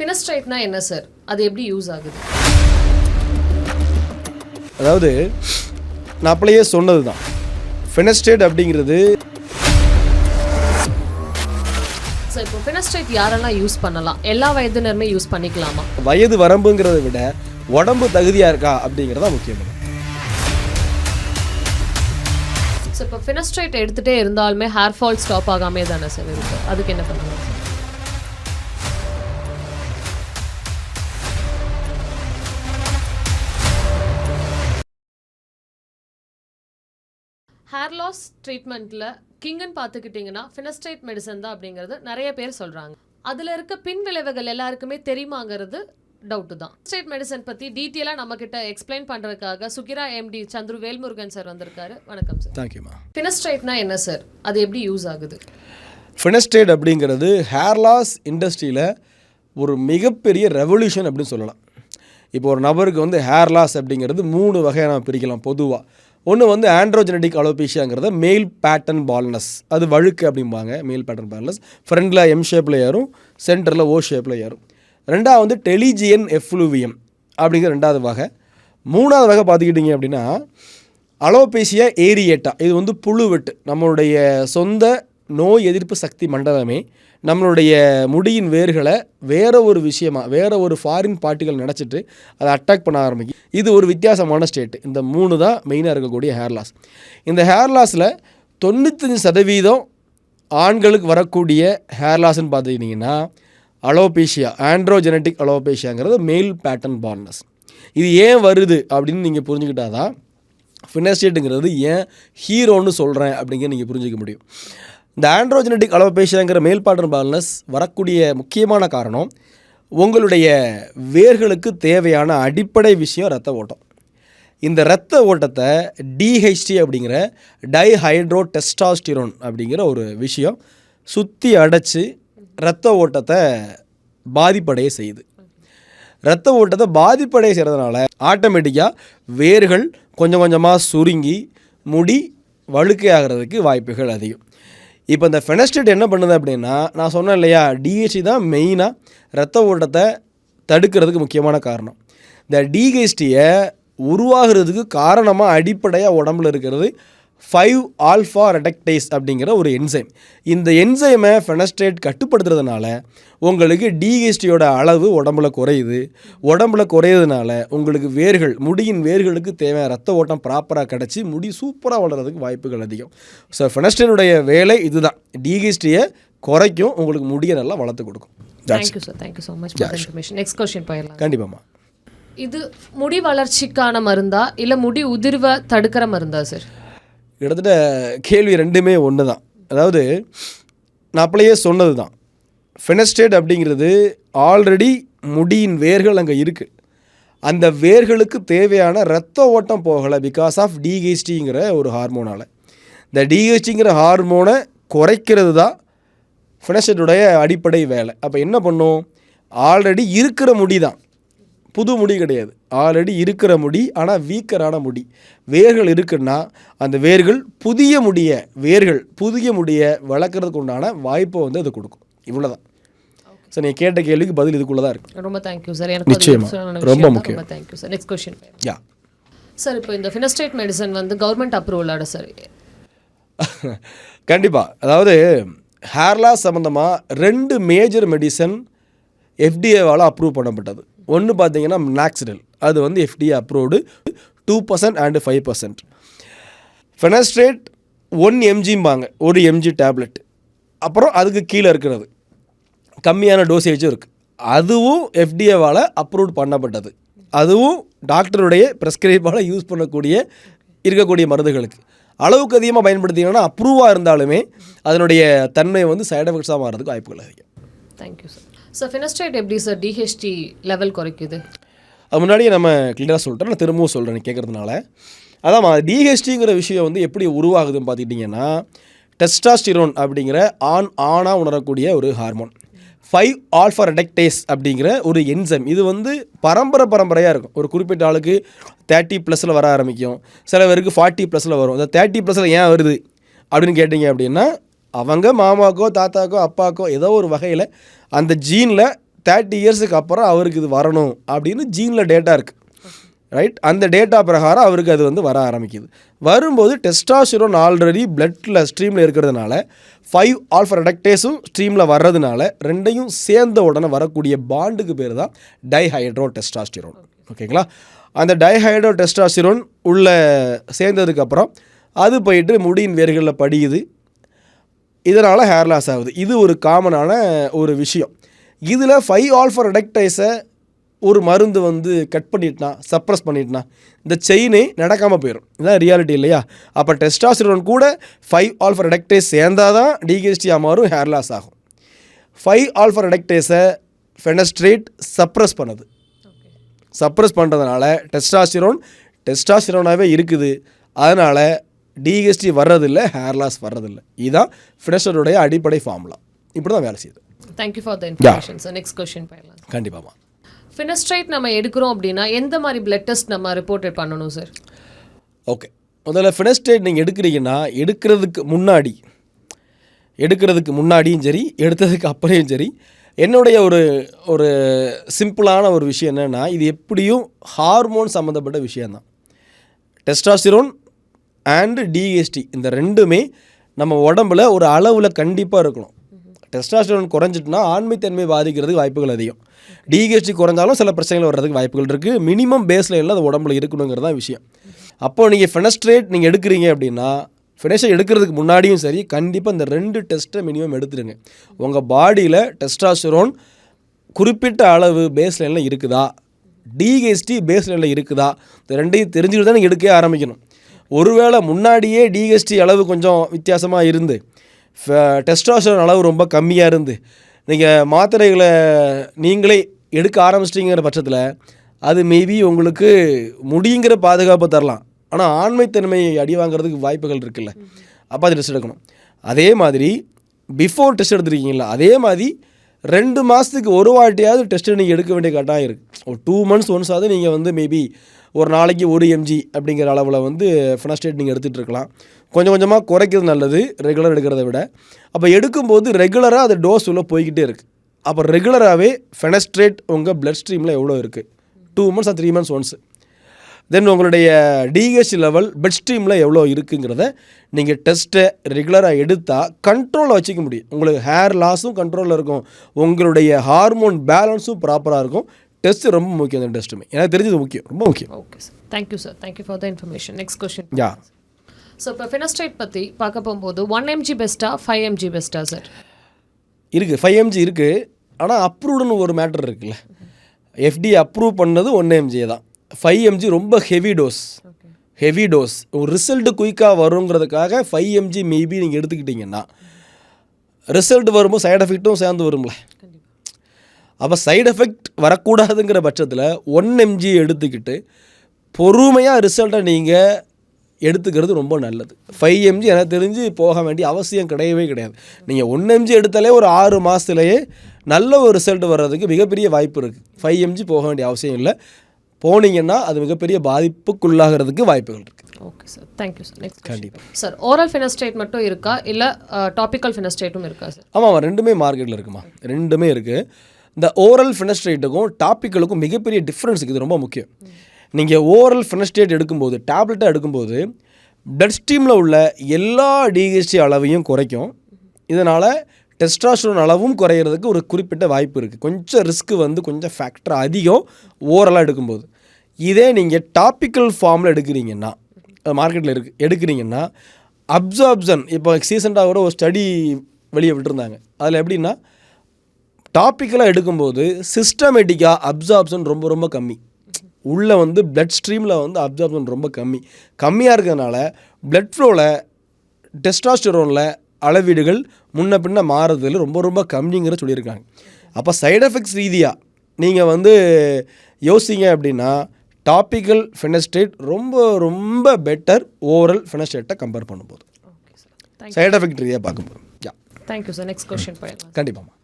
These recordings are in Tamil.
ஃபினஸ்ட்ரைட்னா என்ன சார் அது எப்படி யூஸ் ஆகுது? அதாவது நான் அப்படியே சொன்னது தான் ஃபெனஸ்டேட் அப்படிங்கிறது சார் இப்போ ஃபினஸ்ட்ரைட் யாரெல்லாம் யூஸ் பண்ணலாம்? எல்லா வயதினருமே யூஸ் பண்ணிக்கலாமா? வயது வரம்புங்கிறத விட உடம்பு தகுதியாக இருக்கா அப்படிங்கிறதா முக்கியம். ஸோ இப்போ ஃபினஸ்ட்ரைட் எடுத்துகிட்டே இருந்தாலுமே ஹேர் ஃபால் ஸ்டாப் ஆகாமே தானே சார் இருக்கு? அதுக்கு என்ன பண்ணலாம்? ஹேர் லாஸ் ட்ரீட்மெண்ட்டில் கிங்குன்னு பார்த்துக்கிட்டிங்கன்னா ஃபினஸ்ட்ரைட் மெடிசன் தான் அப்படிங்கிறது நிறைய பேர் சொல்கிறாங்க அதில் இருக்க பின் விளைவுகள் எல்லாருக்குமே தெரியுமாங்கிறது டவுட்டு தான். ஸ்ட்ரைட் மெடிசன் பற்றி டீட்டெயிலாக நம்மக்கிட்ட எக்ஸ்பிளைன் பண்ணுறதுக்காக சுகிரா எம்டி சந்துரு வேல்முருகன் சார் வந்திருக்காரு. வணக்கம் சார் தேங்க்யூம்மா ஃபினஸ்ட்ரைட்னா என்ன சார் அது எப்படி யூஸ் ஆகுது? ஃபெனஸ்டேட் அப்படிங்கிறது ஹேர் லாஸ் இண்டஸ்ட்ரியில் ஒரு மிகப்பெரிய ரெவல்யூஷன் அப்படின்னு சொல்லலாம். இப்போ ஒரு நபருக்கு வந்து ஹேர் லாஸ் அப்படிங்கிறது மூணு வகையாக நம்ம பிரிக்கலாம் பொதுவாக ஒன்று வந்து ஆண்ட்ரோஜெனடிக் அலோபேஷியாங்கிறத மேல் பேட்டர்ன் பால்னஸ் அது வழுக்கு அப்படிம்பாங்க மேல் பேட்டர்ன் பால்னஸ் ஃப்ரண்டில் எம் ஷேப்பில் ஏறும் சென்டரில் ஓ ஷேப்பில் ஏறும். ரெண்டாவது வந்து டெலிஜியன் எஃப்ளூவியம் அப்படிங்கிற ரெண்டாவது வகை. மூணாவது வகை பார்த்துக்கிட்டிங்க அப்படின்னா அலோபேசியா ஏரியேட்டா இது வந்து புழுவெட்டு நம்மளுடைய சொந்த நோய் எதிர்ப்பு சக்தி மண்டலமே நம்மளுடைய முடியின் வேர்களை வேற ஒரு விஷயமாக வேற ஒரு ஃபாரின் பார்ட்டிகள் நினச்சிட்டு அதை அட்டாக் பண்ண ஆரம்பிக்கும். இது ஒரு வித்தியாசமான ஸ்டேட் இந்த மூணு தான் மெயினாக இருக்கக்கூடிய ஹேர் லாஸ் இந்த ஹேர் லாஸில் தொண்ணூத்தஞ்சு சதவீதம் ஆண்களுக்கு வரக்கூடிய ஹேர் லாஸ்ன்னு பார்த்துக்கிட்டிங்கன்னா அலோபேஷியா ஆண்ட்ரோஜெனட்டிக் அலோபேஷியாங்கிறது மேல் பேட்டர்ன் பார்னஸ் இது ஏன் வருது அப்படின்னு நீங்கள் புரிஞ்சுக்கிட்டாதான் ஃபினஸ்டேட்டுங்கிறது ஏன் ஹீரோன்னு சொல்கிறேன் அப்படிங்கிற நீங்கள் புரிஞ்சிக்க முடியும். இந்த ஆண்ட்ரோஜெனடிக் அலோபேஷியாங்கிற மேல் பால்னஸ் வரக்கூடிய முக்கியமான காரணம் உங்களுடைய வேர்களுக்கு தேவையான அடிப்படை விஷயம் ரத்த ஓட்டம். இந்த இரத்த ஓட்டத்தை டிஹெச்டி அப்படிங்கிற டைஹைட்ரோ டெஸ்டாஸ்டிரோன் அப்படிங்கிற ஒரு விஷயம் சுற்றி அடைச்சி இரத்த ஓட்டத்தை பாதிப்படைய செய்யுது. இரத்த ஓட்டத்தை பாதிப்படைய செய்கிறதுனால ஆட்டோமேட்டிக்காக வேர்கள் கொஞ்சம் கொஞ்சமாக சுருங்கி முடி வழுக்கை ஆகிறதுக்கு வாய்ப்புகள் அதிகம். இப்போ இந்த ஃபெனஸ்டேட் என்ன பண்ணுது அப்படின்னா நான் சொன்னேன் இல்லையா டிஹெச்சி தான் மெயினாக ரத்த ஓட்டத்தை தடுக்கிறதுக்கு முக்கியமான காரணம். இந்த டிஹெச்டியை உருவாகிறதுக்கு காரணமாக அடிப்படையாக உடம்புல இருக்கிறது ஃபைவ் ஆல்ஃபா ரெடக்டைஸ் அப்படிங்கிற ஒரு என்சைம் இந்த என்சைமை ஃபெனஸ்ட்ரேட் கட்டுப்படுத்துறதுனால உங்களுக்கு டிஹெச்டியோட அளவு உடம்புல குறையுது. உடம்புல குறையிறதுனால உங்களுக்கு வேர்கள் முடியின் வேர்களுக்கு தேவையான ரத்த ஓட்டம் ப்ராப்பராக கிடச்சி முடி சூப்பராக வளர்கிறதுக்கு வாய்ப்புகள் அதிகம். ஸோ ஃபெனஸ்ட்ரேனுடைய வேலை இதுதான். டிஹெச்டியை குறைக்கும் உங்களுக்கு முடியை நல்லா வளர்த்து கொடுக்கும். Thank you sir thank you so much for information next question போயிடலாம். கண்டிப்பாம்மா. இது முடி வளர்ச்சிக்கான மருந்தா இல்லை முடி உதிர்வை தடுக்கிற மருந்தா சார் கிட்டத்தட்ட கேள்வி ரெண்டுமே ஒன்று தான் அதாவது நான் அப்படியே சொன்னது தான் ஃபெனஸ்டேட் அப்படிங்கிறது ஆல்ரெடி முடியின் வேர்கள் அங்கே இருக்குது அந்த வேர்களுக்கு தேவையான ரத்த ஓட்டம் போகலை பிகாஸ் ஆஃப் டிஹெச்டிங்கிற ஒரு ஹார்மோனால் இந்த டிஹெச்டிங்கிற ஹார்மோனை குறைக்கிறது தான் ஃபினஸ்டேட்டுடைய அடிப்படை வேலை. அப்போ என்ன பண்ணும்? ஆல்ரெடி இருக்கிற முடி தான் புது முடி கிடையாது. ஆல்ரெடி இருக்கிற முடி ஆனால் வீக்கரான முடி. வேர்கள் இருக்குன்னா அந்த வேர்கள் புதிய முடிய வேர்கள் புதிய முடியை வளர்க்குறதுக்கு உண்டான வாய்ப்பை வந்து அது கொடுக்கும். இவ்வளோதான் சார் நீங்கள் கேட்ட கேள்விக்கு பதில் இதுக்குள்ளே தான் இருக்குது ரொம்ப தேங்க்யூ சார் எனக்கு அது நிச்சயமா. useful ஆன ரொம்ப. முக்கியம். Thank you sir next question yeah. Sir இப்போ இந்த ஃபினஸ்டேட் மெடிசன் வந்து கவர்மெண்ட் அப்ரூவலோட சார் கண்டிப்பாக அதாவது ஹேர் லாஸ் சம்மந்தமாக ரெண்டு மேஜர் மெடிசன் எஃப்டிஏவால் அப்ரூவ் பண்ணப்பட்டது. ஒன்று பார்த்தீங்கன்னா மினாக்சிடல் அது வந்து FDA approved two percent and five percent finasteride one எம்ஜிம்பாங்க ஒரு எம்ஜி டேப்லெட் அப்புறம் அதுக்கு கீழே இருக்கிறது. கம்மியான டோசேஜும் இருக்குது அதுவும் எஃப்டிஏவால் அப்ரூவ் பண்ணப்பட்டது. அதுவும் டாக்டருடைய ப்ரெஸ்கிரைபால் யூஸ் பண்ணக்கூடிய இருக்கக்கூடிய மருந்துகளுக்கு. அளவுக்கு அதிகமாக பயன்படுத்திங்கன்னா அப்ரூவாக இருந்தாலுமே அதனுடைய தன்மை வந்து சைடு எஃபெக்ட்ஸாக மாறதுக்கு வாய்ப்புகள் அதிகம். தேங்க்யூ சார் சார் ஃபினஸ்டேட் எப்படி சார் டிஹெச்டி லெவல் குறைக்குது. அது முன்னாடியே நம்ம கிளியராக சொல்கிறேன் நான் திரும்பவும் சொல்கிறேன் கேட்குறதுனால அதான் டிஹெச்டிங்கிற விஷயம் வந்து எப்படி உருவாகுதுன்னு பார்த்துக்கிட்டிங்கன்னா டெஸ்டாஸ்டிரோன் அப்படிங்கிற ஆண் ஆணாக உணரக்கூடிய ஒரு ஹார்மோன் ஃபைவ் ஆல்ஃபா ரெடக்டேஸ் அப்படிங்கிற ஒரு என்சைம் இது வந்து பரம்பரை பரம்பரையாக இருக்கும். ஒரு குறிப்பிட்ட ஆளுக்கு தேர்ட்டி ப்ளஸில் வர ஆரம்பிக்கும். சில பேருக்கு ஃபார்ட்டி ப்ளஸில் வரும். அந்த தேர்ட்டி ப்ளஸில் ஏன் வருது? அப்படின்னு கேட்டிங்க அப்படின்னா அவங்க மாமாக்கோ தாத்தாக்கோ அப்பாக்கோ ஏதோ ஒரு வகையில் அந்த ஜீனில் தேர்ட்டி இயர்ஸுக்கு அப்புறம் அவருக்கு இது வரணும் அப்படின்னு ஜீனில் டேட்டா இருக்குது ரைட் அந்த டேட்டா பிரகாரம் அவருக்கு அது வந்து வர ஆரம்பிக்குது. வரும்போது டெஸ்டாஸ்டிரோன் ஆல்ரெடி பிளட்டில் ஸ்ட்ரீமில் இருக்கிறதுனால ஃபைவ் ஆல்ஃபா ரெடக்டேஸும் ஸ்ட்ரீமில் வர்றதுனால ரெண்டையும் சேர்ந்த உடனே வரக்கூடிய பாண்டுக்கு பேர் தான் டைஹைட்ரோ டெஸ்டாஸ்டிரோன் ஓகேங்களா அந்த டைஹைட்ரோ டெஸ்டாஸ்டிரோன் உள்ள சேர்ந்ததுக்கப்புறம் அது போயிட்டு முடியின் வேர்களில் படியுது. இதனால் ஹேர் லாஸ் ஆகுது. இது ஒரு காமனான ஒரு விஷயம். இதில் ஃபைவ் ஆல்ஃபா ரெடக்டைஸை ஒரு மருந்து வந்து கட் பண்ணிட்டுனா சப்ரஸ் பண்ணிட்டுனா இந்த செயினே நடக்காமல் போயிடும் இதுதான் ரியாலிட்டி இல்லையா? அப்போ டெஸ்டாஸ்டிரோன் கூட ஃபைவ் ஆல்ஃபா ரெடக்டைஸ் சேர்ந்தால் தான் டிகேஸ்டியாக மாறும் ஹேர் லாஸ் ஆகும். ஃபைவ் ஆல்ஃபா ரெடக்டைஸை ஃபெனஸ்ட்ரேட் சப்ரஸ் பண்ணுது. சப்ரஸ் பண்ணுறதுனால டெஸ்டாஸ்டிரோன் டெஸ்டாஸ்டிரோனாகவே இருக்குது. அதனால் டிஎஸ்டி வர்றதில்ல ஹேர் லாஸ் வர்றதில்ல. இதுதான் ஃபினஸ்டருடைய அடிப்படை ஃபார்முலா இப்படி தான் வேலை செய்யுது. Thank you for the information sir next question போயிடலாம் கண்டிப்பாக ஃபினஸ்ட்ரைட் நம்ம எடுக்கிறோம் அப்படின்னா எந்த மாதிரி பிளட் டெஸ்ட் நம்ம ரிப்போர்ட் பண்ணணும் சார் ஓகே முதல்ல ஃபினஸ்டேட் நீங்கள் எடுக்கிறீங்கன்னா எடுக்கிறதுக்கு முன்னாடி எடுக்கிறதுக்கு முன்னாடியும் சரி எடுத்ததுக்கு அப்புறையும் சரி என்னுடைய ஒரு ஒரு சிம்பிளான ஒரு விஷயம் என்னென்னா இது எப்படியும் ஹார்மோன் சம்மந்தப்பட்ட விஷயந்தான் டெஸ்டாஸ்டிரோன் அண்டு டிஎஸ்டி இந்த ரெண்டுமே நம்ம உடம்புல ஒரு அளவில் கண்டிப்பாக இருக்கணும். டெஸ்டாஸ்டரோன் குறைஞ்சிட்டுனா ஆண்மைத்தன்மை பாதிக்கிறதுக்கு வாய்ப்புகள் அதிகம். டிஎஸ்டி குறைஞ்சாலும் சில பிரச்சனைகள் வர்றதுக்கு வாய்ப்புகள் இருக்குது மினிமம் பேஸ் எல்லாம் அது உடம்புல இருக்கணுங்கிறது தான் விஷயம். அப்போது நீங்கள் ஃபெனஸ்ட்ரேட் நீங்கள் எடுக்கிறீங்க அப்படின்னா ஃபினிஷை எடுக்கிறதுக்கு முன்னாடியும் சரி கண்டிப்பாக இந்த ரெண்டு டெஸ்ட்டை மினிமம் எடுத்துருங்க உங்கள் பாடியில் டெஸ்டாஸ்டரோன் குறிப்பிட்ட அளவு பேஸ் லைனில் இருக்குதா டிஹெச்டி பேஸ் லைனில் இருக்குதா? இந்த ரெண்டையும் தெரிஞ்சுக்கிட்டு தான் நீங்கள் எடுக்கவே ஆரம்பிக்கணும். ஒருவேளை முன்னாடியே டிஎஸ்டி அளவு கொஞ்சம் வித்தியாசமாக இருந்து டெஸ்டாஸ்டரோன் அளவு ரொம்ப கம்மியாக இருந்து நீங்கள் மாத்திரைகளை நீங்களே எடுக்க ஆரம்பிச்சிட்டிங்கிற பட்சத்தில் அது மேபி உங்களுக்கு முடிங்கிற பாதுகாப்பு தரலாம். ஆனால் ஆண்மைத்தன்மையை அடி வாங்குறதுக்கு வாய்ப்புகள் இருக்குல்ல. அப்போ அது டெஸ்ட் எடுக்கணும். அதே மாதிரி பிஃபோர் டெஸ்ட் எடுத்துருக்கீங்களா அதே மாதிரி ரெண்டு மாதத்துக்கு ஒரு வாட்டியாவது டெஸ்ட்டு நீங்கள் எடுக்க வேண்டிய கட்டாயம் இருக்குது ஒரு டூ மந்த்ஸ் ஒன்ஸ் நீங்கள் வந்து மேபி ஒரு நாளைக்கு ஒரு எம்ஜி அப்படிங்கிற அளவில் வந்து ஃபினாஸ்டேட் நீங்கள் எடுத்துகிட்டு இருக்கலாம். கொஞ்சம் கொஞ்சமாக குறைக்கிறது நல்லது ரெகுலர் எடுக்கிறத விட. அப்போ எடுக்கும்போது ரெகுலராக அது டோஸ் உள்ளே போய்கிட்டே இருக்குது அப்போ ரெகுலராகவே ஃபெனஸ்ட்ரேட் உங்கள் பிளட் ஸ்ட்ரீமில் எவ்வளோ இருக்குது two months or three months once then உங்களுடைய டிஹெச் லெவல் பெட் ஸ்ட்ரீமில் எவ்வளோ இருக்குங்கிறத நீங்கள் டெஸ்ட்டை ரெகுலராக எடுத்தால் கண்ட்ரோலில் வச்சுக்க முடியும். உங்களுக்கு ஹேர் லாஸும் கண்ட்ரோலில் இருக்கும். உங்களுடைய ஹார்மோன் பேலன்ஸும் ப்ராப்பராக இருக்கும். டெஸ்ட் ரொம்ப முக்கியம் அந்த டெஸ்ட்டுமே எனக்கு தெரிஞ்சது முக்கியம் ரொம்ப முக்கியம். Okay sir thank you sir thank you for the information next question yeah so இப்போ ஃபினஸ்ட்ரைட் பற்றி பார்க்க போகும்போது ஒன் எம்ஜி பெஸ்ட்டா ஃபைவ் எம்ஜி பெஸ்ட்டா சார் இருக்குது ஃபைவ் எம்ஜி இருக்குது ஆனால் அப்ரூவ்டுன்னு ஒரு மேட்டர் இருக்குல்ல. எஃப்டி அப்ரூவ் பண்ணது ஒன் எம்ஜி தான். ஃபைவ் எம்ஜி ரொம்ப ஹெவி டோஸ் ஹெவி டோஸ் ஒரு ரிசல்ட் குயிக்காக வருங்கிறதுக்காக ஃபைவ் எம்ஜி மேபி நீங்கள் எடுத்துக்கிட்டிங்கன்னா ரிசல்ட் வரும்போது சைடு எஃபெக்ட்டும் சேர்ந்து வரும்ல. அப்போ சைடு எஃபெக்ட் வரக்கூடாதுங்கிற பட்சத்தில் ஒன் எம்ஜி எடுத்துக்கிட்டு பொறுமையாக ரிசல்ட்டை நீங்கள் எடுத்துக்கிறது ரொம்ப நல்லது. ஃபைவ் எம்ஜி எனக்கு தெரிஞ்சு போக வேண்டிய அவசியம் கிடையவே கிடையாது. நீங்கள் ஒன் எம்ஜி எடுத்தாலே ஒரு ஆறு மாதத்துலேயே நல்ல ஒரு ரிசல்ட் வர்றதுக்கு மிகப்பெரிய வாய்ப்பு இருக்குது ஃபைவ் எம்ஜி போக வேண்டிய அவசியம் இல்லை. போனீங்கன்னா அது மிகப்பெரிய பாதிப்புக்குள்ளாகிறதுக்கு வாய்ப்புகள் இருக்குது okay sir thank you sir next கண்டிப்பாக சார் ஓரல் ஃபினஸ்ட்ரேட் மட்டும் இருக்கா? இல்லை டாபிக்கல் ஃபினஸ்ட்ரேட்டும் இருக்கா சார் ஆமாம் ஆமாம். ரெண்டுமே மார்க்கெட்டில் இருக்குமா? ரெண்டுமே இருக்குது இந்த ஓரல் ஃபினஸ்ட்ரேட்டுக்கும் டாப்பிக்கலுக்கும் மிகப்பெரிய டிஃப்ரென்ஸ் இது ரொம்ப முக்கியம். நீங்கள் ஓரல் ஃபினஸ்ட்ரேட் எடுக்கும்போது டேப்லெட்டாக எடுக்கும்போது பிளட் ஸ்ட்ரீமில் உள்ள எல்லா டிஹெச்டி அளவையும் குறைக்கும். இதனால் டெஸ்டாஸ்டரோன் அளவும் குறையிறதுக்கு ஒரு குறிப்பிட்ட வாய்ப்பு இருக்குது கொஞ்சம் ரிஸ்க்கு வந்து கொஞ்சம் ஃபேக்டர் அதிகம் ஓரலாக எடுக்கும்போது. இதே நீங்கள் டாப்பிக்கல் ஃபார்மில் எடுக்கிறீங்கன்னா மார்க்கெட்டில் இருக்கு எடுக்கிறீங்கன்னா அப்சார்ப்ஷன் இப்போ சீசண்டாக கூட ஒரு ஸ்டடி வெளியே விட்டுருந்தாங்க. அதில் எப்படின்னா டாப்பிக்கலாக எடுக்கும்போது சிஸ்டமேட்டிக்காக அப்சார்ப்ஷன் ரொம்ப ரொம்ப கம்மி. உள்ளே வந்து பிளட் ஸ்ட்ரீமில் வந்து அப்சார்ப்ஷன் ரொம்ப கம்மி. கம்மியாக இருக்கிறதுனால பிளட் ஃப்ளோவில் டெஸ்டாஸ்டரோனில் அளவீடுகள் முன்ன பின்ன மாறுறதுல ரொம்ப ரொம்ப கம்மிங்கிற சொல்லியிருக்காங்க. அப்போ சைடு எஃபெக்ட்ஸ் ரீதியாக நீங்கள் வந்து யோசிங்க அப்படின்னா டாப்பிக்கல் ஃபெனஸ்டேட் ரொம்ப ரொம்ப பெட்டர் ஓவரல் ஃபெனஸ்டேட்டை கம்பேர் பண்ணும்போது. சைடு எஃபெக்ட் ரீதியாக பார்க்கும்போது. Yeah thank you sir next question போயிடலாம்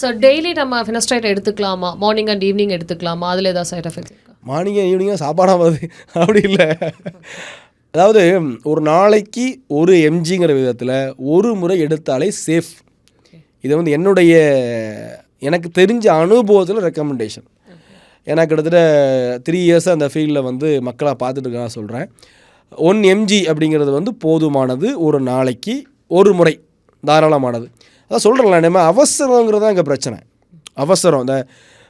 சார் டெய்லி நம்ம ஃபினஸ்ட்ரைட் எடுத்துக்கலாமா? மார்னிங் அண்ட் ஈவினிங் எடுத்துக்கலாமா? அதில் ஏதாவது சைட் எஃபெக்ட் மார்னிங் ஈவினிங்காக சாப்பாடாக வருது அப்படி இல்லை. அதாவது ஒரு நாளைக்கு ஒரு எம்ஜிங்கிற விதத்தில் ஒரு முறை எடுத்தாலே சேஃப் இது வந்து என்னுடைய எனக்கு தெரிஞ்ச அனுபவத்தில் ரெக்கமெண்டேஷன் ஏன்னா கிட்டத்தட்ட த்ரீ இயர்ஸாக அந்த ஃபீல்டில் வந்து மக்களாக பார்த்துட்டு சொல்கிறேன் ஒன் எம்ஜி அப்படிங்கிறது வந்து போதுமானது ஒரு நாளைக்கு ஒரு முறை. தாராளமானது. அதான் சொல்கிறேன்ல நம்ம அவசரங்கிறது தான் இங்கே பிரச்சனை. அவசரம் இந்த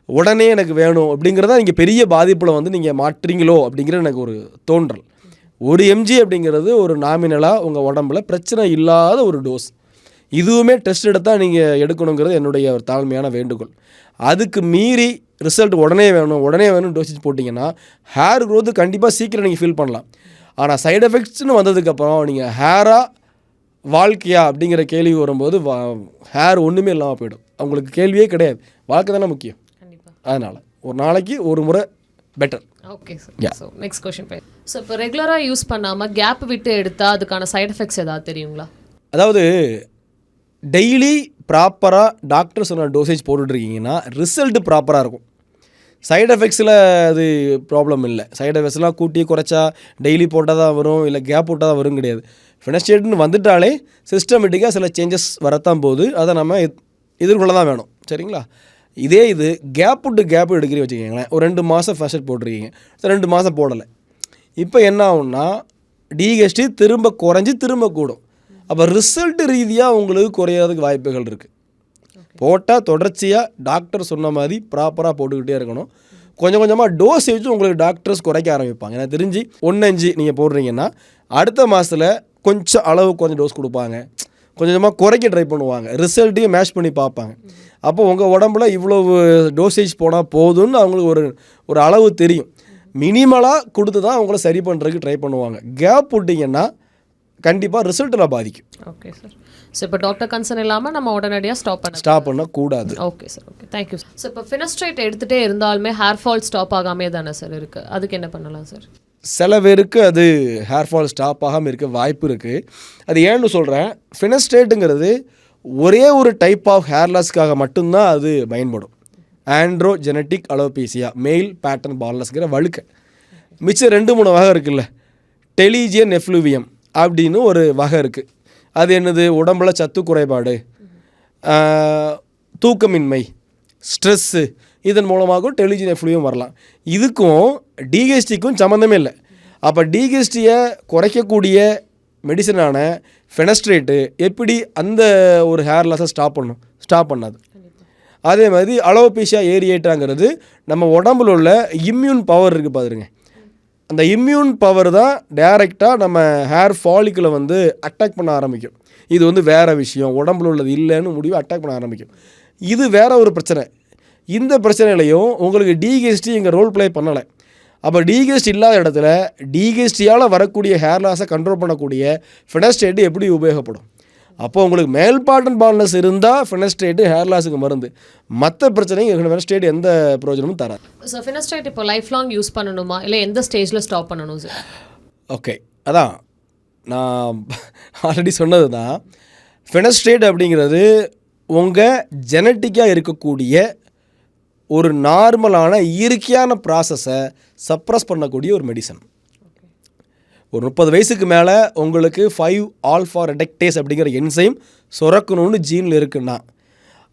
உடனே எனக்கு வேணும் அப்படிங்கிறத நீங்கள் பெரிய பாதிப்பில் வந்து நீங்கள் மாற்றுறீங்களோ அப்படிங்கிற எனக்கு ஒரு தோன்றல். ஒரு எம்ஜி அப்படிங்கிறது ஒரு நாமினலாக உங்கள் உடம்புல பிரச்சனை இல்லாத ஒரு டோஸ் இதுவுமே டெஸ்ட் எடுத்தால் நீங்கள் எடுக்கணுங்கிறது என்னுடைய ஒரு தாழ்மையான வேண்டுகோள். அதுக்கு மீறி ரிசல்ட் உடனே வேணும் உடனே வேணும் டோசேஜ் போட்டிங்கன்னா ஹேர் க்ரோத்து கண்டிப்பாக சீக்கிரம் நீங்கள் ஃபீல் பண்ணலாம். ஆனால் சைடு எஃபெக்ட்ஸ்னு வந்ததுக்கப்புறம் நீங்கள் ஹேராக வாழ்க்கையா அப்படிங்கிற கேள்வி வரும்போது ஹேர் ஒன்றுமே இல்லாமல் போயிடும். அவங்களுக்கு கேள்வியே கிடையாது. வாழ்க்கை தானே முக்கியம். அதனால் ஒரு நாளைக்கு ஒரு முறை better okay sir so next question போய் ஸோ இப்போ ரெகுலராக யூஸ் பண்ணாமல் கேப் விட்டு எடுத்தால் அதுக்கான சைடு எஃபெக்ட்ஸ் ஏதாவது தெரியுங்களா? அதாவது டெய்லி ப்ராப்பராக டாக்டர் சொன்ன டோசேஜ் போட்டுட்ருக்கீங்கன்னா ரிசல்ட் ப்ராப்பராக இருக்கும். சைடு எஃபெக்ட்ஸில் அது ப்ராப்ளம் இல்லை. சைடு எஃபெக்ட்ஸ்லாம் கூட்டி குறைச்சா டெய்லி போட்டால் தான் வரும் இல்லை கேப் போட்டால் தான் வரும் கிடையாது. ஃபினஸ்டேட்னு வந்துட்டாலே சிஸ்டமேட்டிக்காக சில சேஞ்சஸ் வரத்தான் போகுது. அதை நம்ம எத்- எதிர்கொள்ள தான் வேணும். சரிங்களா? இதே இது கேப் விட்டு கேப் எடுக்கிறீ வச்சுக்கோங்களேன். ஒரு ரெண்டு மாதம் ஃபஸ்ட் போட்டிருக்கீங்க. ரெண்டு மாதம் போடலை. இப்போ என்ன ஆகும்னா டிஹெச்டி திரும்ப குறைஞ்சி திரும்ப கூடும். அப்போ ரிசல்ட் ரீதியாக உங்களுக்கு குறையிறதுக்கு வாய்ப்புகள் இருக்குது போட்டால் தொடர்ச்சியாக டாக்டர் சொன்ன மாதிரி ப்ராப்பராக போட்டுக்கிட்டே இருக்கணும். கொஞ்சம் கொஞ்சமாக டோஸ் வச்சு உங்களுக்கு டாக்டர்ஸ் குறைக்க ஆரம்பிப்பாங்க. எனக்கு தெரிஞ்சு ஒன்று அஞ்சு நீங்கள் போடுறீங்கன்னா அடுத்த மாதத்தில் கொஞ்சம் அளவு கொஞ்சம் டோஸ் கொடுப்பாங்க. கொஞ்சம் கொஞ்சமாக குறைக்க ட்ரை பண்ணுவாங்க. ரிசல்ட்டையும் மேட்ச் பண்ணி பார்ப்பாங்க. அப்போ உங்கள் உடம்புல இவ்வளோ டோசேஜ் போனால் போதும்னு அவங்களுக்கு ஒரு ஒரு அளவு தெரியும். மினிமலாக கொடுத்து தான் அவங்கள சரி பண்ணுறதுக்கு ட்ரை பண்ணுவாங்க. கேப் விட்டிங்கன்னா கண்டிப்பாக ரிசல்ட்டில் பாதிக்கும். ஓகே சார் ஸோ இப்போ டாக்டர் கன்சர்ன் இல்லாமல் நம்ம உடனடியாக ஸ்டாப் பண்ண ஸ்டாப் பண்ணக்கூடாது. Okay sir okay thank you so இப்போ ஃபினஸ்ட்ரேட் எடுத்துகிட்டே இருந்தாலுமே ஹேர் ஃபால் ஸ்டாப் ஆகாமே தானே சார் இருக்குது அதுக்கு என்ன பண்ணலாம் சார் சில பேருக்கு அது ஹேர் ஃபால் ஸ்டாப் ஆகாமல் இருக்க வாய்ப்பு இருக்குது அது ஏன்னு சொல்கிறேன் ஃபினஸ்டேட்டுங்கிறது ஒரே ஒரு டைப் ஆஃப் ஹேர் லாஸ்க்காக மட்டும்தான் அது பயன்படும். Androgenetic alopecia male pattern பால்னஸ்ங்கிற வழுக்க. மிச்சம் ரெண்டு மூணு வகை இருக்குல்ல. டெலிஜியன் எஃப்ளூவியம் அப்படின்னு ஒரு வகை இருக்குது அது என்னது? உடம்புல சத்து குறைபாடு தூக்கமின்மை ஸ்ட்ரெஸ்ஸு இதன் மூலமாகவும் டெலிஜின் எஃப்ளூவியம் வரலாம். இதுக்கும் டிஹெச்டிக்கும் சம்மந்தமே இல்லை. அப்போ டிஹெச்டியை குறைக்கக்கூடிய மெடிசனான ஃபெனஸ்ட்ரேட்டு எப்படி அந்த ஒரு ஹேர் லாஸை ஸ்டாப் பண்ணும்? ஸ்டாப் பண்ணாது. அதே மாதிரி அலோபீஷியா ஏரியேட்டாங்கிறது நம்ம உடம்புல உள்ள இம்யூன் பவர் இருக்குது பாருங்க. அந்த இம்யூன் பவர் தான் டைரெக்டாக நம்ம ஹேர் ஃபாலிக்கில் வந்து அட்டாக் பண்ண ஆரம்பிக்கும். இது வந்து வேறு விஷயம். உடம்புல உள்ளது இல்லைன்னு முடிவு அட்டாக் பண்ண ஆரம்பிக்கும். இது வேற ஒரு பிரச்சனை. இந்த பிரச்சனையிலையும் உங்களுக்கு டிகெஸ்டி இங்கே ரோல் ப்ளே பண்ணலை. அப்போ டிகெஸ்ட் இல்லாத இடத்துல டிகெஸ்டியால் வரக்கூடிய ஹேர் லாஸை கண்ட்ரோல் பண்ணக்கூடிய ஃபெனஸ்டேட் எப்படி உபயோகப்படும்? அப்போ உங்களுக்கு மேல்பாட்டன் பால்னஸ் இருந்தால் ஃபெனஸ்டேட்டு ஹேர் லாஸுக்கு மருந்து. மற்ற பிரச்சனைக்கு ஃபெனஸ்டேட் எந்த பிரயோஜனமும் தராது. ஸோ ஃபினஸ்ட்ரேட் இப்போ லைஃப் லாங் யூஸ் பண்ணணுமா? இல்லை எந்த ஸ்டேஜில் ஸ்டாப் பண்ணணும் சார் ஓகே அதான். நான் ஆல்ரெடி சொன்னது தான் ஃபெனஸ்ட்ரேட் அப்படிங்கிறது உங்கள் ஜெனட்டிக்காக இருக்கக்கூடிய ஒரு நார்மலான இயற்கையான ப்ராசஸை சப்ரஸ் பண்ணக்கூடிய ஒரு மெடிசன் ஒரு முப்பது வயசுக்கு மேலே உங்களுக்கு ஃபைவ் ஆல்ஃபா ரெடக்டேஸ் அப்படிங்கிற என்சைம் சுரக்கணும்னு ஜீனில் இருக்குன்னா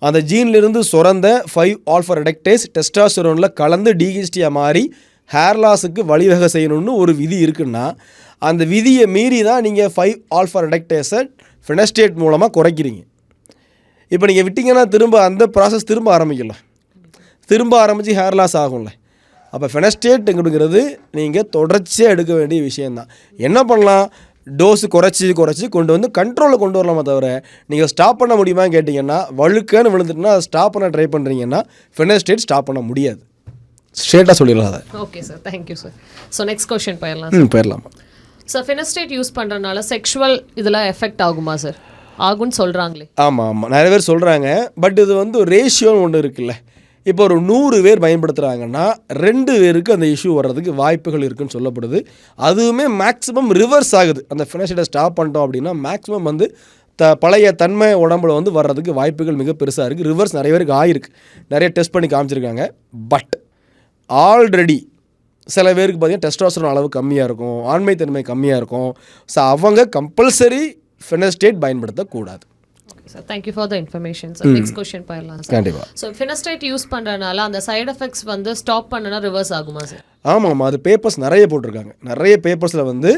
அந்த ஜீன்லேருந்து சுரந்த ஃபைவ் ஆல்ஃபா ரெடக்டேஸ் டெஸ்டாஸ்டரோனில் கலந்து டிஹெச்டியாக மாறி ஹேர் லாஸுக்கு வழிவகை செய்யணும்னு ஒரு விதி இருக்குன்னா அந்த விதியை மீறி தான் நீங்கள் ஃபைவ் ஆல்ஃபா ரெடக்டேஸை ஃபினஸ்டேட் மூலமாக குறைக்கிறீங்க. இப்போ நீங்கள் விட்டிங்கன்னா திரும்ப அந்த ப்ராசஸ் திரும்ப ஆரம்பிக்கலாம். திரும்ப ஆரம்பித்து ஹேர் லாஸ் ஆகும்ல. அப்போ ஃபெனஸ்டேட்டுங்கிறது நீங்கள் தொடர்ச்சியாக எடுக்க வேண்டிய விஷயந்தான் என்ன பண்ணலாம்? டோஸு குறைச்சி குறைச்சி கொண்டு வந்து கண்ட்ரோலில் கொண்டு வரலாமே தவிர நீங்கள் ஸ்டாப் பண்ண முடியுமான்னு கேட்டிங்கன்னா வழுக்கன்னு விழுந்துட்டுனா அதை ஸ்டாப் பண்ண ட்ரை பண்ணுறீங்கன்னா ஃபெனஸ்டேட் ஸ்டாப் பண்ண முடியாது. ஸ்ட்ரேட்டாக சொல்லிடலாம் அதை. Okay sir thank you sir so next question போயிடலாம் ம் போயிடலாம். சார் ஃபினஸ்டேட் யூஸ் பண்ணுறதுனால செக்ஷுவல் இதெல்லாம் எஃபெக்ட் ஆகுமா சார் ஆகும்னு சொல்கிறாங்களே ஆமாம் ஆமாம் நிறைய பேர் சொல்கிறாங்க பட் இது வந்து ரேஷியோன்னு ஒன்று இருக்குல்ல. இப்போ ஒரு நூறு பேர் பயன்படுத்துகிறாங்கன்னா ரெண்டு பேருக்கு அந்த இஷ்யூ வர்றதுக்கு வாய்ப்புகள் இருக்குன்னு சொல்லப்படுது. அதுவுமே மேக்ஸிமம் ரிவர்ஸ் ஆகுது. அந்த ஃபினான்ஷியலை ஸ்டாப் பண்ணிட்டோம் அப்படின்னா மேக்ஸிமம் வந்து த பழைய தன்மை உடம்புல வந்து வர்றதுக்கு வாய்ப்புகள் மிக பெருசாக இருக்குது ரிவர்ஸ் நிறைய பேருக்கு ஆயிருக்கு. நிறைய டெஸ்ட் பண்ணி காமிச்சிருக்காங்க. பட் ஆல்ரெடி சில பேருக்கு பார்த்திங்கன்னா டெஸ்டாஸ்டரோன் அளவு கம்மியாக இருக்கும். ஆண்மைத்தன்மை கம்மியாக இருக்கும். ஸோ அவங்க கம்பல்சரி ஃபெனஸ்டேட் பயன்படுத்தக்கூடாது. Sir thank you for the information sir next question போயிடலாம் சார் கண்டிப்பாக ஸோ ஃபினஸ்டைட் யூஸ் பண்ணுறதுனால அந்த சைடு எஃபெக்ட்ஸ் வந்து ஸ்டாப் பண்ணனா ரிவர்ஸ் ஆகுமா சார் ஆமாம்மா அது பேப்பர்ஸ் நிறைய போட்டிருக்காங்க. நிறைய பேப்பர்ஸில் வந்து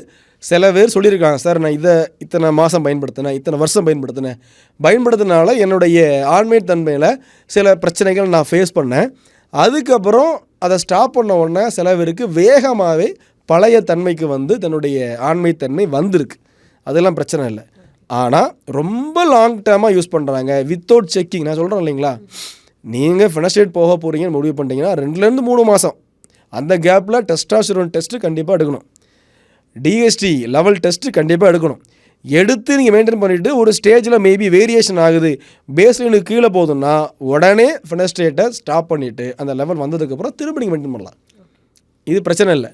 சில பேர் சொல்லியிருக்காங்க சார் நான் இதை இத்தனை மாதம் பயன்படுத்தினேன் இத்தனை வருஷம் பயன்படுத்தினேன். பயன்படுத்தினால என்னுடைய ஆண்மை தன்மையில் சில பிரச்சனைகள் நான் ஃபேஸ் பண்ணேன். அதுக்கப்புறம் அதை ஸ்டாப் பண்ண உடனே சில பேருக்கு வேகமாகவே பழைய தன்மைக்கு வந்து தன்னுடைய ஆண்மைத்தன்மை வந்திருக்கு. அதெல்லாம் பிரச்சனை இல்லை. ஆனால் ரொம்ப லாங் டேர்மாக யூஸ் பண்ணுறாங்க வித்தவுட் செக்கிங் நான் சொல்கிறேன் இல்லைங்களா? நீங்கள் ஃபினஸ்டேட் போக போகிறீங்கன்னு முடிவு பண்ணிட்டீங்கன்னா ரெண்டுலேருந்து மூணு மாதம் அந்த கேப்பில் டெஸ்டாஸ்டரோன் டெஸ்ட்டு கண்டிப்பாக எடுக்கணும். டிஎஸ்டி லெவல் டெஸ்ட்டு கண்டிப்பாக எடுக்கணும். எடுத்து நீங்கள் மெயின்டைன் பண்ணிவிட்டு ஒரு ஸ்டேஜில் மேபி வேரியேஷன் ஆகுது. பேஸ்லைனுக்கு கீழே போகுதுன்னா உடனே ஃபினஸ்டேட்டை ஸ்டாப் பண்ணிவிட்டு அந்த லெவல் வந்ததுக்கப்புறம் திரும்ப நீங்கள் மெயின்டைன் பண்ணலாம். இது பிரச்சனை இல்லை.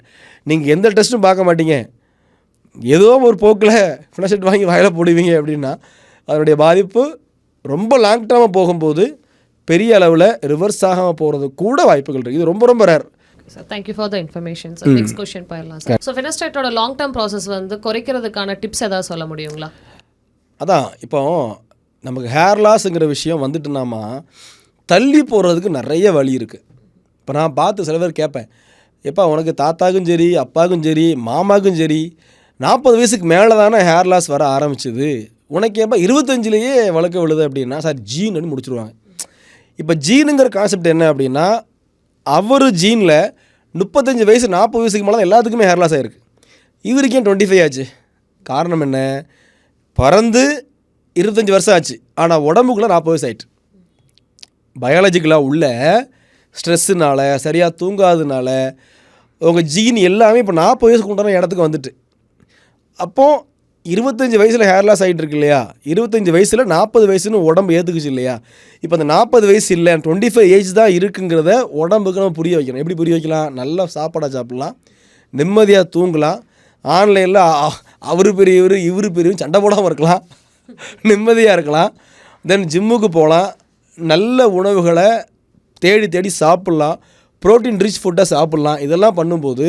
நீங்கள் எந்த டெஸ்ட்டும் பார்க்க மாட்டீங்க. ஏதோ ஒரு போக்கில் ஃபினஸ்டேட் வாங்கி வாயில போடுவீங்க அப்படின்னா அதனுடைய பாதிப்பு ரொம்ப லாங் டேர்மாக போகும்போது பெரிய அளவில் ரிவர்ஸ் ஆகாமல் போகிறது கூட வாய்ப்புகள் இருக்குது இது ரொம்ப ரொம்ப rare sir thank you for the information sir next question போயிடலாம் சார் ஸோ ஃபினஸ்டைட்டோட லாங் டேர்ம் ப்ராசஸ் வந்து குறைக்கிறதுக்கான டிப்ஸ் ஏதாவது சொல்ல முடியுங்களா? அதான் இப்போ நமக்கு ஹேர் லாஸுங்கிற விஷயம் வந்துட்டுனாமா தள்ளி போகிறதுக்கு நிறைய வழி இருக்குது இப்போ நான் பார்த்து சில பேர் கேட்பேன் எப்பா உனக்கு தாத்தாக்கும் சரி அப்பாவுக்கும் சரி மாமாக்கும் சரி நாற்பது வயசுக்கு மேலே தானே ஹேர் லாஸ் வர ஆரம்பிச்சுது. உனக்கு ஏப்பா இருபத்தஞ்சிலேயே வளர்க்க விழுது அப்படின்னா சார் ஜீன்னு முடிச்சிருவாங்க. இப்போ ஜீனுங்கிற கான்செப்ட் என்ன அப்படின்னா அவர் ஜீனில் முப்பத்தஞ்சு வயசு நாற்பது வயசுக்கு மேலே தான் எல்லாத்துக்குமே ஹேர் லாஸ் ஆகிருக்கு இவருக்கு ஏன் டுவெண்ட்டி ஃபைவ் ஆச்சு? காரணம் என்ன? பிறந்து இருபத்தஞ்சி வருஷம் ஆச்சு. ஆனால் உடம்புக்குள்ளே நாற்பது வயசு ஆயிட்டு. பயாலஜிக்கலாக உள்ள ஸ்ட்ரெஸ்ஸுனால சரியாக தூங்காததுனால உங்கள் ஜீன் எல்லாமே இப்போ நாற்பது வயசுக்கு உண்டான இடத்துக்கு வந்துட்டு. அப்போது இருபத்தஞ்சி வயசில் ஹேர் லாஸ் ஆகிட்டு இருக்கு இல்லையா? இருபத்தஞ்சி வயசில் நாற்பது வயசுன்னு உடம்பு ஏற்றுக்குச்சு இல்லையா? இப்போ அந்த நாற்பது வயசு இல்லை டுவெண்ட்டி ஃபைவ் ஏஜ் தான் இருக்குங்கிறத உடம்புக்கு நம்ம புரிய வைக்கணும். எப்படி புரிய வைக்கலாம்? நல்லா சாப்பாடாக சாப்பிட்லாம் நிம்மதியாக தூங்கலாம் ஆன்லைனில் அவர் பெரியவர் இவர் பெரியவர் சண்டை போடாமல் இருக்கலாம் நிம்மதியாக இருக்கலாம். தென் ஜிம்முக்கு போகலாம் நல்ல உணவுகளை தேடி தேடி சாப்பிட்லாம் புரோட்டீன் ரிச் ஃபுட்டாக சாப்பிட்லாம். இதெல்லாம் பண்ணும்போது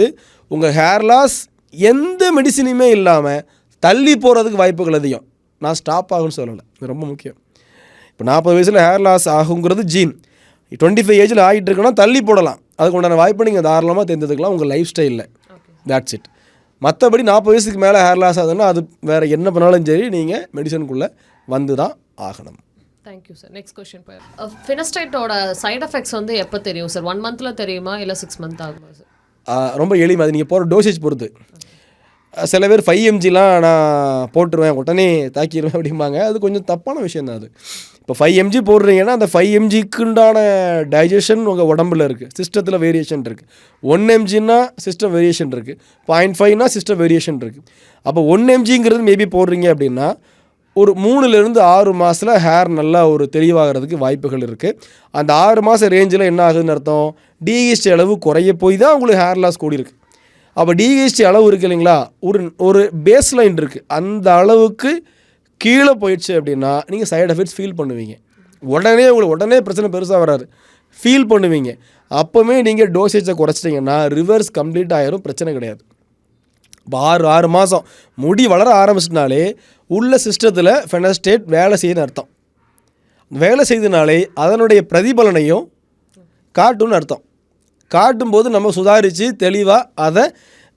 உங்கள் ஹேர் லாஸ் எந்த மெடிசினுமே இல்லாமல் தள்ளி போகிறதுக்கு வாய்ப்புகள் அதிகம். நான் ஸ்டாப் ஆகும்னு சொல்லலை. இது ரொம்ப முக்கியம். இப்போ நாற்பது வயசில் ஹேர் லாஸ் ஆகுங்கிறது ஜீன் டுவெண்ட்டி ஃபைவ் ஏஜில் ஆகிட்டு இருக்குன்னா தள்ளி போடலாம். அதுக்கு உண்டான வாய்ப்பை நீங்கள் தாராளமாக தேர்ந்தெடுக்கலாம். உங்கள் லைஃப் ஸ்டைலில் that's இட் மற்றபடி நாற்பது வயசுக்கு மேலே ஹேர் லாஸ் ஆகுதுன்னா அது வேறு என்ன பண்ணாலும் சரி நீங்கள் மெடிசனுக்குள்ளே வந்து தான் ஆகணும். Thank you sir next question ஃபினஸ்டைட்டோட side effects வந்து எப்போ தெரியும் சார் ஒன் மந்த்தில் தெரியுமா? இல்லை சிக்ஸ் மந்த் ஆகுமா சார் ரொம்ப எளிமை. அது நீங்கள் போகிற டோசேஜ் பொறுத்து. சில பேர் ஃபைவ் எம்ஜிலாம் நான் போட்டுருவேன். உடனே தாக்கிடுவேன் அப்படிம்பாங்க. அது கொஞ்சம் தப்பான விஷயம் தான் அது. இப்போ ஃபைவ் எம்ஜி போடுறீங்கன்னா அந்த ஃபைவ் எம்ஜிக்குண்டான டைஜஷன் உங்கள் உடம்புல இருக்குது சிஸ்டத்தில் வேரியேஷன் இருக்குது ஒன் எம்ஜின்னா சிஸ்டம் வேரியேஷன் இருக்குது பாயிண்ட் ஃபைவ்னா சிஸ்டம் வேரியேஷன் இருக்குது அப்போ ஒன் எம்ஜிங்கிறது மேபி போடுறீங்க அப்படின்னா ஒரு மூணுலேருந்து ஆறு மாதத்தில் ஹேர் நல்லா ஒரு தெளிவாகிறதுக்கு வாய்ப்புகள் இருக்குது அந்த ஆறு மாதம் ரேஞ்சில் என்ன ஆகுதுன்னு அர்த்தம்? டிஹெச்டி அளவு குறைய போய் தான் உங்களுக்கு ஹேர் லாஸ் கூடி இருக்கு. அப்போ டிஹெச்டி அளவு இருக்கு இல்லைங்களா? ஒரு ஒரு பேஸ் லைன் இருக்குது அந்த அளவுக்கு கீழே போயிடுச்சு அப்படின்னா நீங்கள் சைட் எஃபெக்ட்ஸ் ஃபீல் பண்ணுவீங்க. உடனே உங்களுக்கு உடனே பிரச்சனை பெருசாக வராது. ஃபீல் பண்ணுவீங்க. அப்போவுமே நீங்கள் டோசேஜை குறைச்சிட்டிங்கன்னா ரிவர்ஸ் கம்ப்ளீட் ஆயிரும் பிரச்சனை கிடையாது. இப்போ ஆறு ஆறு மாதம் முடி வளர ஆரம்பிச்சிட்டனாலே உள்ள சிஸ்டத்தில் ஃபெனஸ்டேட் வேலை செய்யுதுன்னு அர்த்தம். வேலை செய்தனாலே அதனுடைய பிரதிபலனையும் காட்டும்னு அர்த்தம். காட்டும்போது நம்ம சுதாரித்து தெளிவாக அதை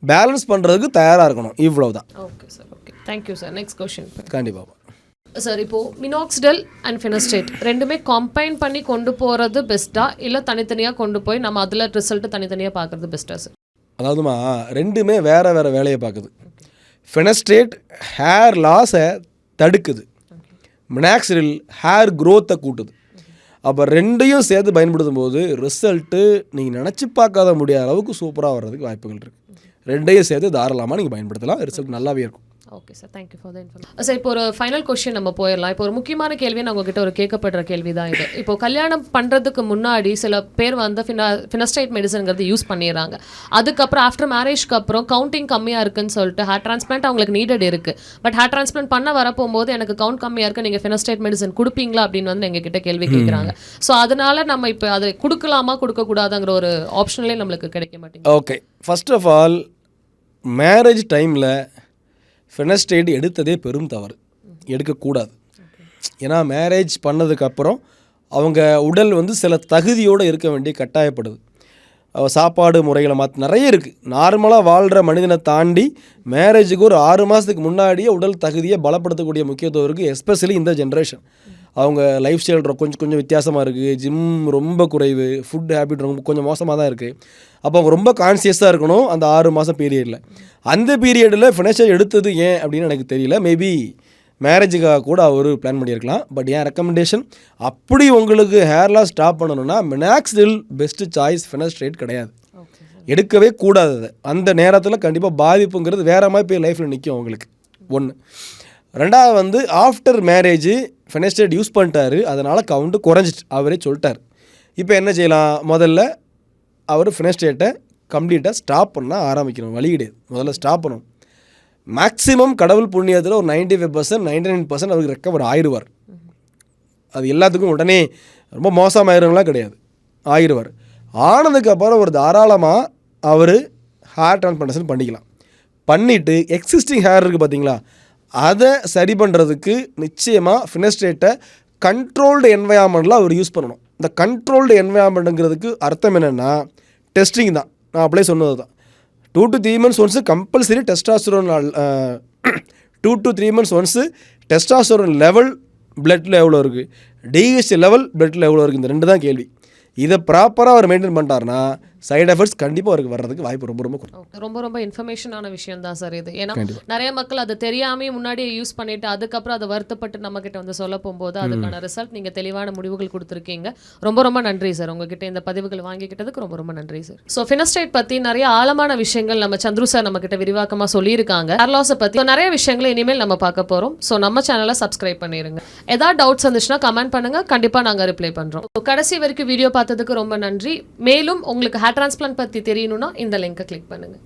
பேலன்ஸ் பண்ணுறதுக்கு தயாராக இருக்கணும். இவ்வளோ தான் okay sir okay thank you sir next question கண்டிப்பாக சார் இப்போ மினாக்ஸ்டெல் அண்ட் ஃபினஸ்டேட் ரெண்டுமே கம்பைன் பண்ணி கொண்டு போகிறது பெஸ்ட்டா இல்லை தனித்தனியாக கொண்டு போய் நம்ம அதில் ரிசல்ட் தனித்தனியாக பார்க்குறது பெஸ்ட்டா சார் அதாவதுமா ரெண்டுமே வேறு வேறு வேலையை பார்க்குது. ஃபெனஸ்ட்ரேட் ஹேர் லாஸை தடுக்குது. மினாக்சிரில் ஹேர் க்ரோத்தை கூட்டுது. அப்போ ரெண்டையும் சேர்த்து பயன்படுத்தும் போது ரிசல்ட்டு நீங்கள் நினச்சி பார்க்காத முடியாத அளவுக்கு சூப்பராக வர்றதுக்கு வாய்ப்புகள் இருக்குது ரெண்டையும் சேர்த்து தாராளமாக நீங்கள் பயன்படுத்தலாம். ரிசல்ட் நல்லாவே இருக்கும். Okay sir thank you for the information sir இப்போ ஒரு ஃபைனல் கொஸ்டின் நம்ம போயிடலாம். இப்போ ஒரு முக்கியமான கேள்வி நான் உங்ககிட்ட ஒரு கேட்கப்படுற கேள்வி தான் இது. இப்போ கல்யாணம் பண்ணுறதுக்கு முன்னாடி சில பேர் வந்து ஃபினா ஃபினஸ்டைட் மெடிசன்ங்கிறது யூஸ் பண்ணிடுறாங்க. அதுக்கப்புறம் ஆஃப்டர் மேரேஜ்க்கு அப்புறம் கவுண்டிங் கம்மியாக இருக்குன்னு சொல்லிட்டு ஹேர் டிரான்ஸ்பிளான்ட் அவங்களுக்கு நீடட் இருக்குது பட் ஹேர் டிரான்ஸ்பிளான்ட் பண்ண வரப்போகும்போது எனக்கு கவுண்ட் கம்மியாக இருக்குது நீங்கள் ஃபினஸ்டைட் மெடிசன் கொடுப்பீங்களா அப்படின்னு வந்து எங்ககிட்ட கேள்வி கேட்குறாங்க ஸோ அதனால நம்ம இப்போ அதை கொடுக்கலாமா கொடுக்கக்கூடாதுங்கிற ஒரு ஆப்ஷனலே நம்மளுக்கு கிடைக்க மாட்டேங்குது. Okay first of all marriage டைமில் ஃபெனஸ்டேட் எடுத்ததே பெரும் தவறு. எடுக்கக்கூடாது. ஏன்னா மேரேஜ் பண்ணதுக்கப்புறம் அவங்க உடல் வந்து சில தகுதியோடு இருக்க வேண்டிய கட்டாயப்படுது. சாப்பாடு முறைகளை மாற்ற நிறைய இருக்குது நார்மலாக வாழ்கிற மனிதனை தாண்டி மேரேஜுக்கு ஒரு ஆறு மாதத்துக்கு முன்னாடியே உடல் தகுதியை பலப்படுத்தக்கூடிய முக்கியத்துவம் இருக்குது எஸ்பெஷலி இந்த ஜென்ரேஷன் அவங்க லைஃப் ஸ்டைல் கொஞ்சம் கொஞ்சம் வித்தியாசமாக இருக்குது ஜிம் ரொம்ப குறைவு ஃபுட் ஹேபிட் ரொம்ப கொஞ்சம் மோசமாக தான் இருக்குது அப்போ அவங்க ரொம்ப கான்சியஸாக இருக்கணும். அந்த ஆறு மாதம் பீரியடில் அந்த பீரியடில் ஃபினான்ஷியல் எடுத்தது ஏன் அப்படின்னு எனக்கு தெரியல. மேபி மேரேஜுக்காக கூட அவர் பிளான் பண்ணியிருக்கலாம். பட் என் ரெக்கமெண்டேஷன் அப்படி உங்களுக்கு ஹேர் லாஸ் ஸ்டாப் பண்ணணும்னா மினாக்ஸில் பெஸ்ட்டு சாய்ஸ் ஃபினஸ்ட்ரேட் கிடையாது. எடுக்கவே கூடாது அந்த நேரத்தில் கண்டிப்பாக பாதிப்புங்கிறது வேற மாதிரி போய் லைஃப்பில் நிற்கும் அவங்களுக்கு. ஒன்று ரெண்டாவது வந்து ஆஃப்டர் மேரேஜ் ஃபெனஸ்டேட் யூஸ் பண்ணிட்டாரு. அதனால் கவுண்ட்டு குறைஞ்சிட்டு அவரே சொல்லிட்டார். இப்போ என்ன செய்யலாம்? முதல்ல அவர் ஃபெனஸ்டேட்டை கம்ப்ளீட்டாக ஸ்டாப் பண்ண ஆரம்பிக்கணும். வழி கிடையாது. முதல்ல ஸ்டாப் பண்ணணும். மேக்ஸிமம் கடவுள் புண்ணியத்தில் ஒரு ninety five percent ninety nine percent அவருக்கு ரெக்கவர் ஆயிடுவார். அது எல்லாத்துக்கும் உடனே ரொம்ப மோசமாயிருங்களாம் கிடையாது. ஆயிடுவார். ஆனதுக்கப்புறம் ஒரு தாராளமாக அவர் ஹேர் டிரான்ஸ்பிளான்டேஷன் பண்ணிக்கலாம். பண்ணிவிட்டு எக்ஸிஸ்டிங் ஹேர் இருக்குது பார்த்தீங்களா அதை சரி பண்ணுறதுக்கு நிச்சயமாக ஃபினஸ்டேட்டை கண்ட்ரோல்டு என்வயான்மெண்ட்டில் அவர் யூஸ் பண்ணணும். இந்த கண்ட்ரோல்டு என்வயாமெண்ட்டுங்கிறதுக்கு அர்த்தம் என்னென்னா டெஸ்டிங் தான். நான் அப்படியே சொன்னது தான். Two to three months once compulsory testosterone two to three months once testosterone level பிளட்டில் எவ்வளோ இருக்குது டிஹெச் லெவல் பிளட்டில் எவ்வளோ இருக்குது இந்த ரெண்டு தான் கேள்வி. இதை ப்ராப்பராக அவர் மெயின்டைன் பண்ணிட்டாருன்னா சைடு எஃபெக்ட்ஸ் கண்டிப்பாக அவருக்கு வர்றதுக்கு வாய்ப்பு ரொம்ப ரொம்ப ரொம்ப ரொம்ப இன்ஃபர்மேஷனான விஷயம் தான் சார் இது. ஏன்னா. நிறைய மக்கள் அதை தெரியாமே முன்னாடியே யூஸ் பண்ணிட்டு அதுக்கப்புறம் அதை வருத்தப்பட்டு நம்ம கிட்ட வந்து சொல்ல போகும்போது அதுக்கான ரிசல்ட் நீங்க தெளிவான முடிவுகள் கொடுத்துருக்கீங்க. ரொம்ப ரொம்ப நன்றி சார் உங்ககிட்ட இந்த பதிவுகள் வாங்கிக்கிட்டதுக்கு ரொம்ப ரொம்ப நன்றி சார் ஸோ ஃபினஸ்டேட் பத்தி நிறைய ஆழமான விஷயங்கள் நம்ம சந்துரு சார் நம்ம கிட்ட விரிவாக்கமா சொல்லியிருக்காங்க. பத்தி So, நிறைய விஷயங்களை இனிமேல் நம்ம பார்க்க போறோம். ஸோ நம்ம சேனலை சப்ஸ்கிரைப் பண்ணிருங்க. ஏதாவது டவுட்ஸ் வந்துச்சுன்னா கமெண்ட் பண்ணுங்க. கண்டிப்பா நாங்க ரிப்ளை பண்றோம். So, கடைசி வரைக்கும் வீடியோ பார்த்ததுக்கு ரொம்ப நன்றி. மேலும் உங்களுக்கு ஹேர் டிரான்ஸ்பிளான்ட் பற்றி தெரியணும்னா இந்த லிங்கை கிளிக் பண்ணுங்கள்